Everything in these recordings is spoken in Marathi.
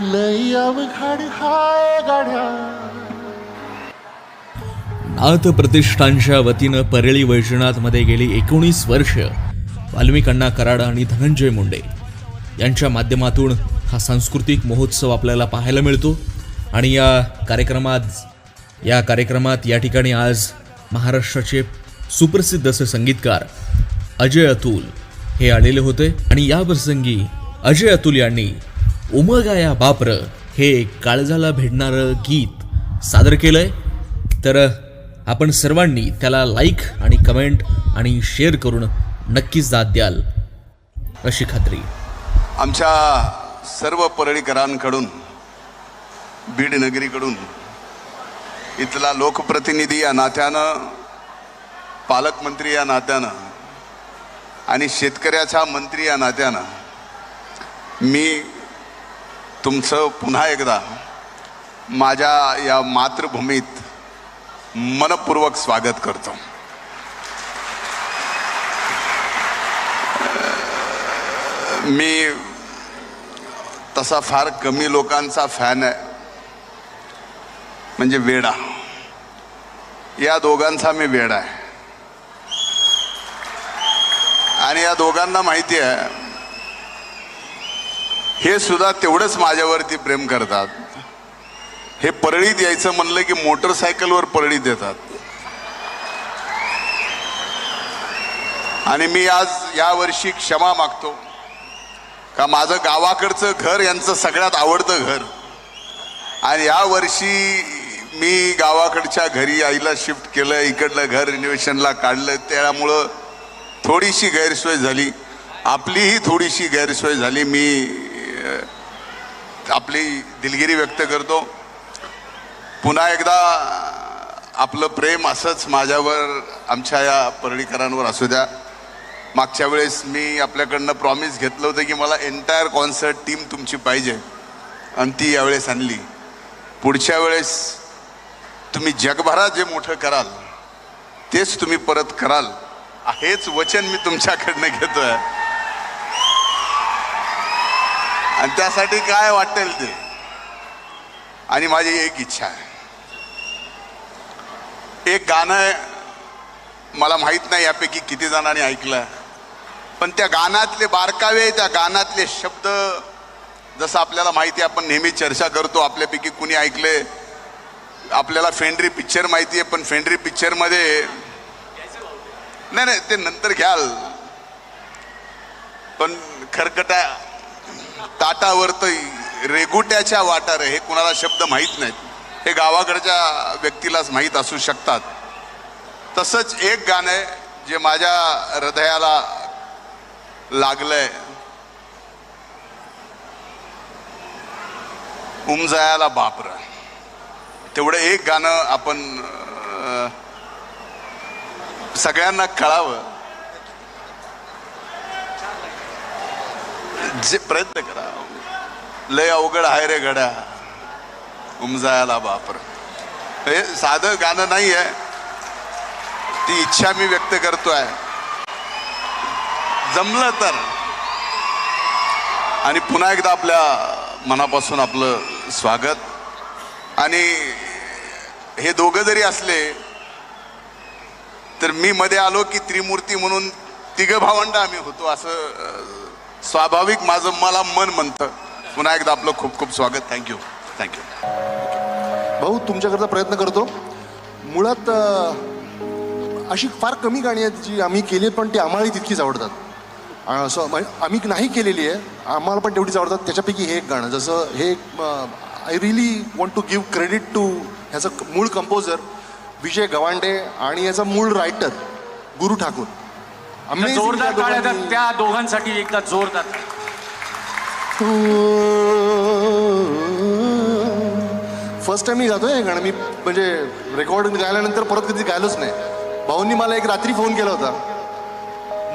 लई अवघड हाय गाड्या. नाथ प्रतिष्ठानच्या वतीनं परळी वैजनाथमध्ये गेली एकोणीस वर्ष. वाल्मिकांना कराड आणि धनंजय मुंडे. यांच्या माध्यमातून हा सांस्कृतिक महोत्सव आपल्याला पाहायला मिळतो आणि या कार्यक्रमात या कार्यक्रमात या ठिकाणी आज महाराष्ट्राचे सुप्रसिद्ध असे संगीतकार अजय अतुल हे आलेले होते. आणि या प्रसंगी अजय अतुल यांनी उमगाया बापर हे काळजाला भेटणारं गीत सादर केलंय. तर आपण सर्वांनी त्याला लाईक आणि कमेंट आणि शेअर करून नक्कीच दाद द्याल. अशी खात्री. आमच्या सर्व परळीकरांकडून बीड नगरीकडून इथला लोकप्रतिनिधी या नात्यानं पालकमंत्री या नात्यानं आणि शेतकऱ्याचा मंत्री या नात्यानं मी तुमचं पुन्हा एकदा माझ्या या मातृभूमीत मनपूर्वक स्वागत करतो. मी तसा फार कमी लोकांचा फॅन आहे. म्हणजे वेडा. या दोघांचा मी वेडा आहे. आणि या दोघांना माहिती आहे हे सुद्धा तेवढंच माझ्यावरती प्रेम करतात. हे परळीत यायचं म्हणलं की मोटरसायकलवर परळीत येतात आणि मी आज यावर्षी क्षमा मागतो. का माझं गावाकडचं घर यांचं सगळ्यात आवडतं घर. आणि या वर्षी मी गावाकडच्या घरी आईला शिफ्ट केलं इकडलं घर रिनोव्हेशनला काढलं. त्यामुळं थोडीशी गैरसोय झाली. आपलीही थोडीशी गैरसोय झाली. मी आपली दिलगिरी व्यक्त करतो. पुन्हा एकदा आपलं प्रेम असंच माझ्यावर आमच्या या परळीकरांवर असू द्या. मागच्या वेळेस मी आपल्याकडनं प्रॉमिस घेतलं होतं की मला एंटायर कॉन्सर्ट टीम तुमची पाहिजे. आणि ती यावेळेस आणली. पुढच्या वेळेस तुम्ही जगभरात जे मोठं कराल तेच तुम्ही परत कराल. हेच वचन मी तुमच्याकडनं घेतोय. आणि त्यासाठी काय वाटेल ते? आणि माझी एक इच्छा आहे. एक गाणं मला माहीत नाही यापैकी किती जणांनी ऐकलं. पण त्या गाण्यातले बारकावे त्या गाण्यातले शब्द जसं आपल्याला माहिती आहे आपण नेहमी चर्चा करतो आपल्यापैकी कुणी ऐकले. आपल्याला फेंड्री पिक्चर माहिती आहे पण फेंड्री पिक्चरमध्ये नाही नाही ते नंतर घ्याल. पण खरकटा ताटावर तर रेगुट्याच्या वाटार हे कुणाला शब्द माहीत नाहीत. हे गावाकडच्या व्यक्तीलाच माहीत असू शकतात. तसंच एक गाणं आहे जे माझ्या हृदयाला लागलंय. उमजायाला बापर तेवढं एक गाणं आपण सगळ्यांना कळावं. जे प्रयत्न करा. लय अवघड आहे रे गड्या. उमजायला बापर. हे साधं गाणं नाही आहे ती इच्छा मी व्यक्त करतोय. जमलं तर. आणि पुन्हा एकदा आपल्या मनापासून आपलं स्वागत. आणि हे दोघं जरी असले तर मी मध्ये आलो की त्रिमूर्ती म्हणून तिघं भावंड आम्ही होतो असं स्वाभाविक माझं मला मन म्हणतं. पुन्हा एकदा आपलं खूप खूप स्वागत. थँक्यू थँक्यू भाऊ तुमच्याकरता प्रयत्न करतो. मुळात अशी फार कमी गाणी आहेत जी आम्ही केली आहेत पण ती आम्हालाही तितकीच आवडतात. असं आम्ही नाही केलेली आहे. आम्हाला पण तेवढीच आवडतात. त्याच्यापैकी हे एक गाणं जसं हे I really want to give credit to ह्याचं मूळ कंपोजर विजय गवांडे आणि याचा मूळ रायटर गुरु ठाकूर. जोरदार दोघांनी- त्या दोघांसाठी एकदा जोरदार. फर्स्ट टाइम मी गातोय हे गाणं मी म्हणजे रेकॉर्ड गायल्यानंतर परत कधी गायलोच नाही. भाऊंनी मला एक रात्री फोन केला होता.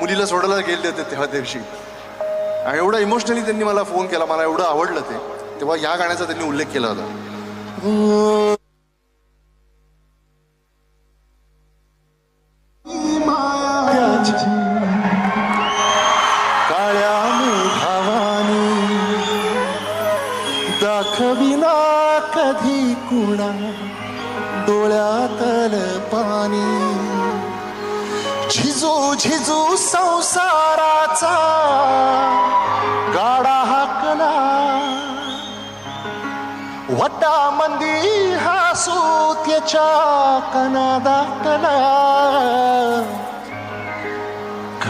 मुलीला सोडायला गेले होते तेव्हा दिवशी. आणि एवढं इमोशनली त्यांनी मला फोन केला मला एवढं आवडलं ते. तेव्हा या गाण्याचा त्यांनी उल्लेख केला होता. काळ्या मेघावानी दाखविना कधी कुणा डोळ्यातल पाणी. झिजू झिजू संसाराचा गाडा हाकला. वटा मंदी हासू त्याच्या कना दाखला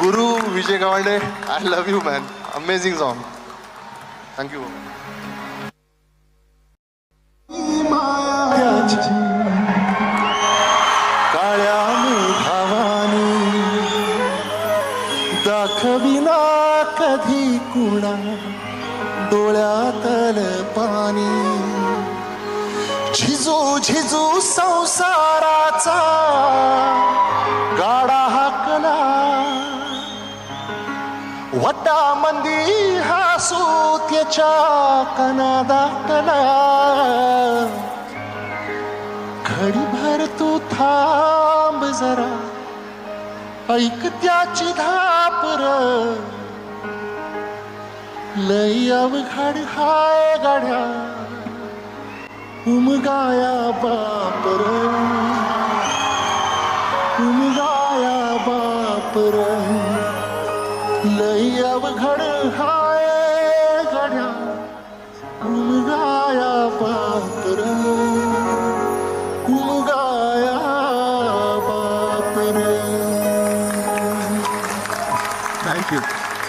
गुरु Vijay Gawande I love you man amazing song thank you काळ्या मेघावानी दाखविना कधी कुणा डोळ्यातल पाणी. झिजू झिजू संसाराचा मंदी हसू त्याच्या कना. दाखला घडी भर तू थांब जरा ऐक त्याची धापर. लय अवघड हाय गाड्या उमगाया बापर. उमगाया बापर.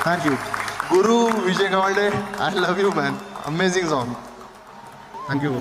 Thank you Guru Vijay Gawande I love you man amazing song thank you